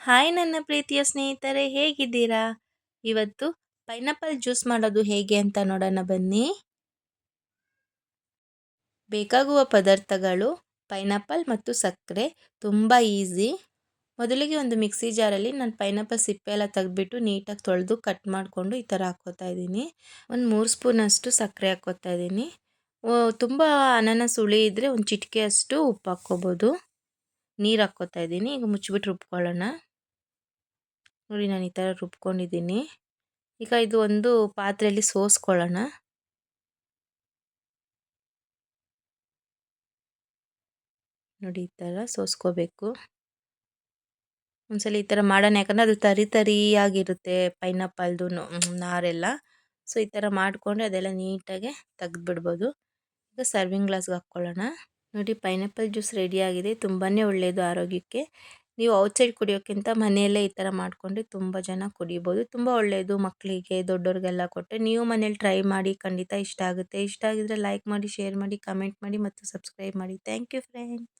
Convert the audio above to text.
Hi ನನ್ನ ಪ್ರೀತಿಯ ಸ್ನೇಹಿತರೆ, ಹೇಗಿದ್ದೀರಾ? ಇವತ್ತು ಪೈನಾಪಲ್ ಜ್ಯೂಸ್ ಮಾಡೋದು ಹೇಗೆ ಅಂತ ನೋಡೋಣ ಬನ್ನಿ. ಬೇಕಾಗುವ ಪದಾರ್ಥಗಳು, ಪೈನಾಪಲ್ ಮತ್ತು ಸಕ್ಕರೆ, ತುಂಬ ಈಸಿ. ಮೊದಲಿಗೆ ಒಂದು ಮಿಕ್ಸಿ ಜಾರಲ್ಲಿ ನಾನು ಪೈನಾಪಲ್ ಸಿಪ್ಪೆ ಎಲ್ಲ ತೆಗೆದ್ಬಿಟ್ಟು ನೀಟಾಗಿ ತೊಳೆದು ಕಟ್ ಮಾಡಿಕೊಂಡು ಈ ಥರ ಹಾಕ್ಕೋತಾ ಇದ್ದೀನಿ. ಒಂದು ಮೂರು ಸ್ಪೂನಷ್ಟು ಸಕ್ಕರೆ ಹಾಕ್ಕೋತಾ ಇದ್ದೀನಿ. ತುಂಬ ಅನಾನಸ್ ಹುಳಿ ಇದ್ದರೆ ಒಂದು ಚಿಟಿಕೆ ಅಷ್ಟು ಉಪ್ಪು ಹಾಕ್ಕೋಬೋದು. ನೀರು ಹಾಕ್ಕೋತಾ ಇದ್ದೀನಿ. ಈಗ ಮುಚ್ಚಿಬಿಟ್ಟು ರುಬ್ಕೊಳ್ಳೋಣ. ನೋಡಿ ನಾನು ಈ ಥರ ರುಬ್ಕೊಂಡಿದ್ದೀನಿ. ಈಗ ಇದು ಒಂದು ಪಾತ್ರೆಯಲ್ಲಿ ಸೋಸ್ಕೊಳ್ಳೋಣ. ನೋಡಿ ಈ ಥರ ಸೋಸ್ಕೋಬೇಕು. ಒಂದ್ಸಲ ಈ ಥರ ಮಾಡೋಣ, ಯಾಕಂದರೆ ಅದು ತರಿ ತರಿಯಾಗಿರುತ್ತೆ ಪೈನಾಪಲ್ದು ನಾರೆಲ್ಲ. ಸೊ, ಈ ಥರ ಮಾಡಿಕೊಂಡು ಅದೆಲ್ಲ ನೀಟಾಗಿ ತೆಗೆದುಬಿಡ್ಬೋದು. ಈಗ ಸರ್ವಿಂಗ್ ಗ್ಲಾಸ್ಗೆ ಹಾಕ್ಕೊಳ್ಳೋಣ. ನೋಡಿ ಪೈನಾಪಲ್ ಜ್ಯೂಸ್ ರೆಡಿಯಾಗಿದೆ ತುಂಬಾ ಒಳ್ಳೆಯದು ಆರೋಗ್ಯಕ್ಕೆ. ನೀವು ಔಟ್ಸೈಡ್ ಕುಡಿಯೋಕ್ಕಿಂತ ಮನೆಯಲ್ಲೇ ಈ ಥರ ಮಾಡಿಕೊಂಡ್ರೆ ತುಂಬ ಜನ ಕುಡಿಬೋದು. ತುಂಬ ಒಳ್ಳೆಯದು ಮಕ್ಕಳಿಗೆ ದೊಡ್ಡವ್ರಿಗೆಲ್ಲ ಕೊಟ್ಟರೆ. ನೀವು ಮನೇಲಿ ಟ್ರೈ ಮಾಡಿ, ಖಂಡಿತ ಇಷ್ಟ ಆಗುತ್ತೆ. ಇಷ್ಟ ಆಗಿದ್ರೆ ಲೈಕ್ ಮಾಡಿ, ಶೇರ್ ಮಾಡಿ, ಕಮೆಂಟ್ ಮಾಡಿ ಮತ್ತು ಸಬ್ಸ್ಕ್ರೈಬ್ ಮಾಡಿ. Thank you friends.